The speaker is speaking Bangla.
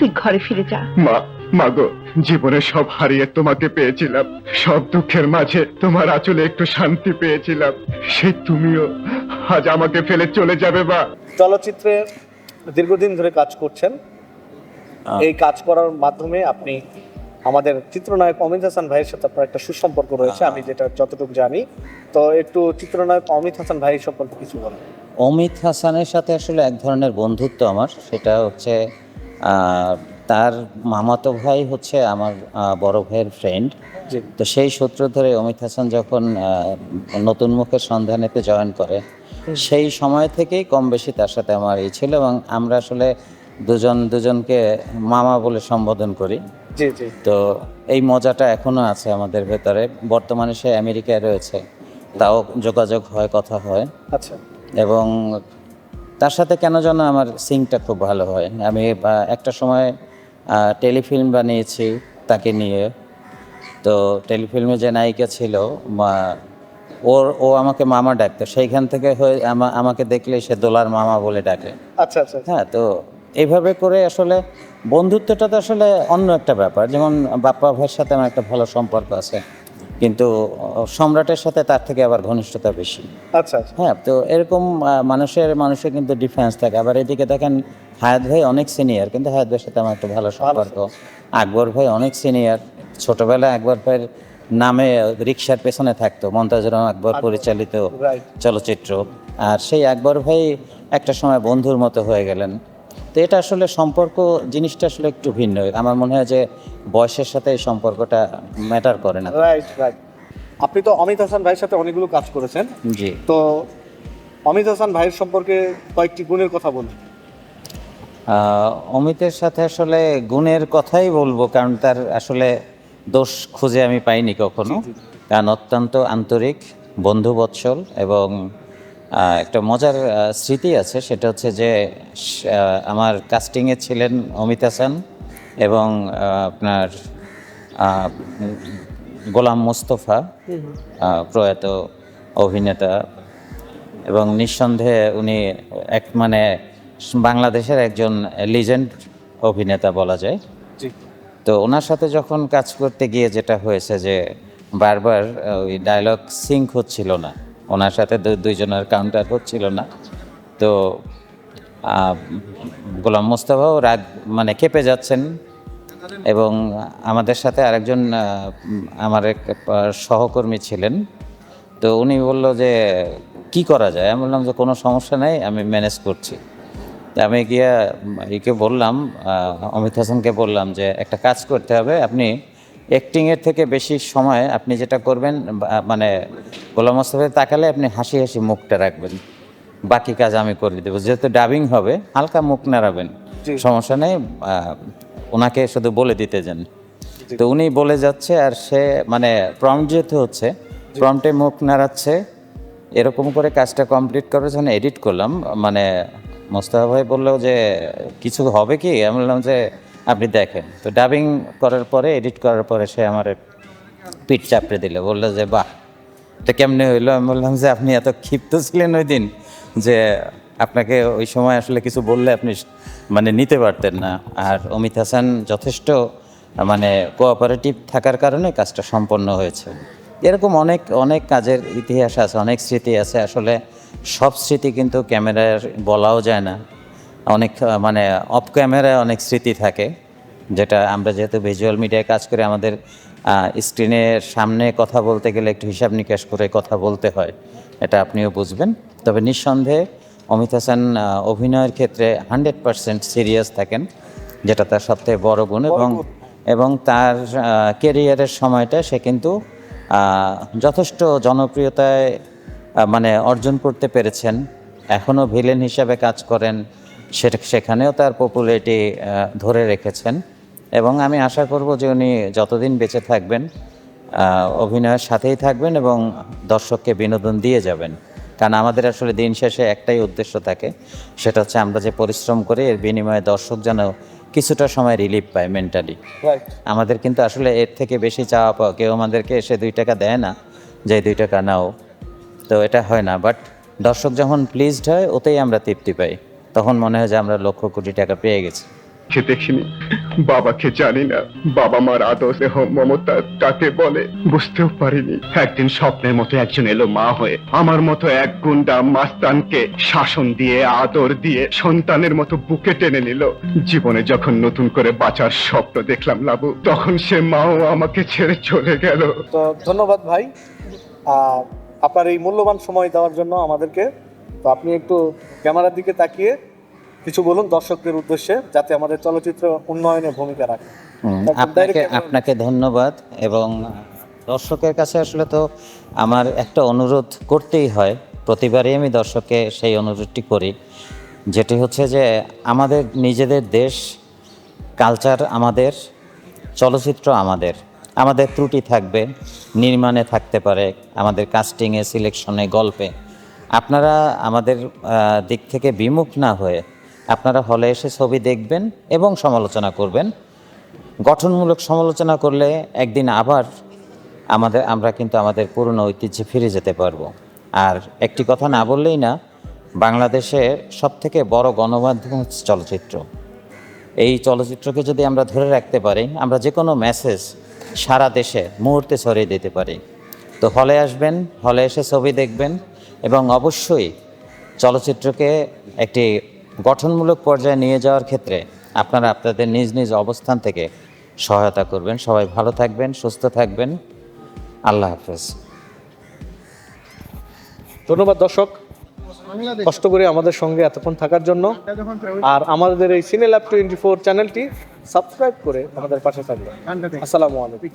তুই ঘরে ফিরে যা। মা মাগো জীবনে সব হারিয়ে তোমাকে পেয়েছিলাম। সব দুঃখের মাঝে তোমার আঁচলে একটু শান্তি পেয়েছিলাম। সে তুমিও আজ আমাকে ফেলে চলে যাবে মা। চলচ্চিত্রে দীর্ঘদিন ধরে কাজ করছেন। এই কাজ করার মাধ্যমে আপনি আমাদের চিত্রনায়ক অমিত হাসান ভাইয়ের সাথে আপনার একটা সুসম্পর্ক রয়েছে আমি যেটা যতটুকু জানি। তো একটু চিত্রনায়ক অমিত হাসান ভাই সম্পর্কে কিছু বলেন। অমিত হাসানের সাথে আসলে এক ধরনের বন্ধুত্ব আমার সেটা হচ্ছে তার মামাতো ভাই হচ্ছে আমার বড় ভাইয়ের ফ্রেন্ড তো সেই সূত্র ধরে অমিত হাসান যখন নতুন মুখের সন্ধানেতে জয়েন করে সেই সময় থেকেই কম বেশি তার সাথে আমার এই ছিল এবং আমরা আসলে দুজন দুজনকে মামা বলে সম্বোধন করি। তো এই মজাটা এখনও আছে আমাদের ভেতরে। বর্তমানে সে আমেরিকায় রয়েছে। তাও যোগাযোগ হয় কথা হয়। আচ্ছা। এবং তার সাথে কেন যেন আমার সিংটা খুব ভালো হয়? আমি একটা সময় টেলিফিল্ম বানিয়েছি তাকে নিয়ে। তো টেলিফিল্মে যে নায়িকা ছিল ওর ও আমাকে মামা ডাকতো। সেইখান থেকে হয়ে আমাকে দেখলে সে দোলার মামা বলে ডাকে। আচ্ছা আচ্ছা হ্যাঁ তো এইভাবে করে আসলে বন্ধুত্বটা তো আসলে অন্য একটা ব্যাপার। যেমন বাপ্পা ভাইয়ের সাথে আমার একটা ভালো সম্পর্ক আছে। কিন্তু সম্রাটের সাথে তার থেকে আবার ঘনিষ্ঠতা বেশি। আচ্ছা আচ্ছা। হ্যাঁ তো এরকম মানুষের মানুষের কিন্তু ডিফারেন্স থাকে। আবার এদিকে দেখেন হায়াত ভাই অনেক সিনিয়র কিন্তু হায়াত ভাইয়ের সাথে আমার একটা ভালো সম্পর্ক। আকবর ভাই অনেক সিনিয়র। ছোটবেলায় আকবর ভাইয়ের নামে রিক্সার পেছনে থাকতো মমতাজুর রহমান আকবর পরিচালিত চলচ্চিত্র। আর সেই আকবর ভাই একটা সময় বন্ধুর মতো হয়ে গেলেন। তো এটা আসলে সম্পর্ক জিনিসটা আসলে একটু ভিন্ন। আমার মনে হয় যে বয়সের সাথে এই সম্পর্কটা ম্যাটার করে না। রাইট রাইট আপনি তো অমিত হাসান ভাইয়ের সাথে অনেকগুলো কাজ করেছেন। জি। তো অমিত হাসান ভাইয়ের সম্পর্কে কয়েকটি গুণের কথা বলুন। অমিতের সাথে আসলে গুণের কথাই বলব কারণ তার আসলে দোষ খুঁজে আমি পাইনি কখনো। কারণ অত্যন্ত আন্তরিক বন্ধুবৎসল এবং একটা মজার স্মৃতি আছে। সেটা হচ্ছে যে আমার কাস্টিংয়ে ছিলেন অমিত হাসান এবং আপনার গোলাম মোস্তফা প্রয়াত অভিনেতা এবং নিঃসন্দেহে উনি এক মানে বাংলাদেশের একজন লিজেন্ড অভিনেতা বলা যায়। তো ওনার সাথে যখন কাজ করতে গিয়ে যেটা হয়েছে যে বারবার ওই ডায়লগ সিঙ্ক হচ্ছিল না। ওনার সাথে দুইজনের কাউন্টার হচ্ছিল না। তো গোলাম মোস্তফাও রাগ মানে কেঁপে যাচ্ছেন এবং আমাদের সাথে আরেকজন আমার এক সহকর্মী ছিলেন। তো উনি বলল যে, কি করা যায়? আমি বললাম যে, কোনো সমস্যা নেই, আমি ম্যানেজ করছি। আমি গিয়ে, একে বললাম অমিত হাসানকে বললাম যে, একটা কাজ করতে হবে, আপনি অ্যাক্টিংয়ের থেকে বেশি সময় আপনি যেটা করবেন মানে গোলাম মোস্তফায় তাকালে আপনি হাসি হাসি মুখটা রাখবেন। বাকি কাজ আমি করে দেবো। যেহেতু ডাবিং হবে হালকা মুখ নাড়াবেন। সমস্যা নেই ওনাকে শুধু বলে দিতে যান। তো উনি বলে যাচ্ছে আর সে মানে প্রম্পট যেহেতু হচ্ছে প্রম্পটে মুখ নাড়াচ্ছে এরকম করে কাজটা কমপ্লিট করে যখন এডিট করলাম। মানে মোস্তফা ভাই বলল যে কিছু হবে কি? আমি বললাম যে আপনি দেখেন। তো ডাবিং করার পরে এডিট করার পরে সে আমার পিঠ চাপড়ে দিল। বলল যে, বাহ, এটা কেমনে হইল? আমি বললাম যে, আপনি এত ক্ষিপ্ত ছিলেন ওই দিন যে, আপনাকে ওই সময় আসলে কিছু বললে আপনি মানে নিতে পারতেন না। আর অমিত হাসান যথেষ্ট মানে কোঅপারেটিভ থাকার কারণে কাজটা সম্পন্ন হয়েছে। এরকম অনেক অনেক কাজের ইতিহাস আছে, অনেক স্মৃতি আছে। আসলে সব স্মৃতি কিন্তু ক্যামেরার বলাও যায় না। অনেক মানে অফ ক্যামেরায় অনেক স্মৃতি থাকে যেটা আমরা যেহেতু ভিজুয়াল মিডিয়ায় কাজ করে আমাদের স্ক্রিনের সামনে কথা বলতে গেলে একটু হিসাব নিকাশ করে কথা বলতে হয় এটা আপনিও বুঝবেন। তবে নিঃসন্দেহে অমিত হাসান অভিনয়ের ক্ষেত্রে হান্ড্রেড পারসেন্ট সিরিয়াস থাকেন যেটা তার সবথেকে বড় গুণ এবং এবং তার কেরিয়ারের সময়টা সে কিন্তু যথেষ্ট জনপ্রিয়তায় মানে অর্জন করতে পেরেছেন। এখনও ভিলেন হিসাবে কাজ করেন। সেটা সেখানেও তার পপুলারিটি ধরে রেখেছেন। এবং আমি আশা করব যে উনি যতদিন বেঁচে থাকবেন অভিনয়ের সাথেই থাকবেন এবং দর্শককে বিনোদন দিয়ে যাবেন। কারণ আমাদের আসলে দিন শেষে একটাই উদ্দেশ্য থাকে সেটা হচ্ছে আমরা যে পরিশ্রম করি এর বিনিময়ে দর্শক যেন কিছুটা সময় রিলিফ পায় মেন্টালি আমাদের কিন্তু আসলে এর থেকে বেশি চাওয়া পাওয়া কেউ আমাদেরকে এসে দুই টাকা দেয় না যে দুই টাকা নাও। তো এটা হয় না বাট দর্শক যখন প্লিজড হয় ওতেই আমরা তৃপ্তি পাই। তখন মনে হয় যে আমরা লক্ষ কোটি টাকা পেয়ে গেছি। সে দেখিনি। বাবাকে জানি না। বাবা মার আদর স্নেহ মমতা কাকে বলে বুঝতেও পারিনি। একদিন স্বপ্নের মতো একজন এলো মা হয়ে। আমার মতো এক গুন্ডা মাস্তানকে শাসন দিয়ে আদর দিয়ে সন্তানের মতো বুকে টেনে নিল। জীবনে যখন নতুন করে বাঁচার স্বপ্ন দেখলাম লাবু তখন সে মাও আমাকে ছেড়ে চলে গেল। তো ধন্যবাদ ভাই। আর আপনার এই মূল্যবান সময় দেওয়ার জন্য আমাদেরকে তো আপনি একটু ক্যামেরার দিকে তাকিয়ে কিছু বলুন দর্শকদের উদ্দেশ্যে যাতে আমাদের চলচ্চিত্র উন্নয়নে ভূমিকা রাখে। আপনাকে আপনাকে ধন্যবাদ এবং দর্শকের কাছে আসলে তো আমার একটা অনুরোধ করতেই হয় প্রতিবারই আমি দর্শককে সেই অনুরোধটি করি। যেটি হচ্ছে যে আমাদের নিজেদের দেশ কালচার আমাদের চলচ্চিত্র আমাদের আমাদের ত্রুটি থাকবে নির্মাণে থাকতে পারে আমাদের কাস্টিংয়ে সিলেকশনে গল্পে। আপনারা আমাদের দিক থেকে বিমুখ না হয়ে আপনারা হলে এসে ছবি দেখবেন এবং সমালোচনা করবেন। গঠনমূলক সমালোচনা করলে একদিন আবার আমাদের, আমরা কিন্তু আমাদের পুরনো ঐতিহ্যে ফিরে যেতে পারব। আর একটি কথা না বললেই না, বাংলাদেশে সব থেকে বড় গণমাধ্যম হচ্ছে চলচ্চিত্র। এই চলচ্চিত্রকে যদি আমরা ধরে রাখতে পারি, আমরা যে কোনো মেসেজ সারা দেশে মুহূর্তে ছড়িয়ে দিতে পারি। তো হলে আসবেন, হলে এসে ছবি দেখবেন এবং অবশ্যই চলচ্চিত্রকে একটি গঠনমূলক পর্যায়ে নিয়ে যাওয়ার ক্ষেত্রে আপনারা আপনাদের নিজ নিজ অবস্থান থেকে সহায়তা করবেন। সবাই ভালো থাকবেন সুস্থ থাকবেন। আল্লাহ হাফেজ। ধন্যবাদ দর্শক। কষ্ট করে আমাদের সঙ্গে এতক্ষণ থাকার জন্য। আর আমাদের এই সিনে ল্যাব টোয়েন্টি ফোর চ্যানেলটি সাবস্ক্রাইব করে আমাদের পাশে থাকবে আসসালামু আলাইকুম।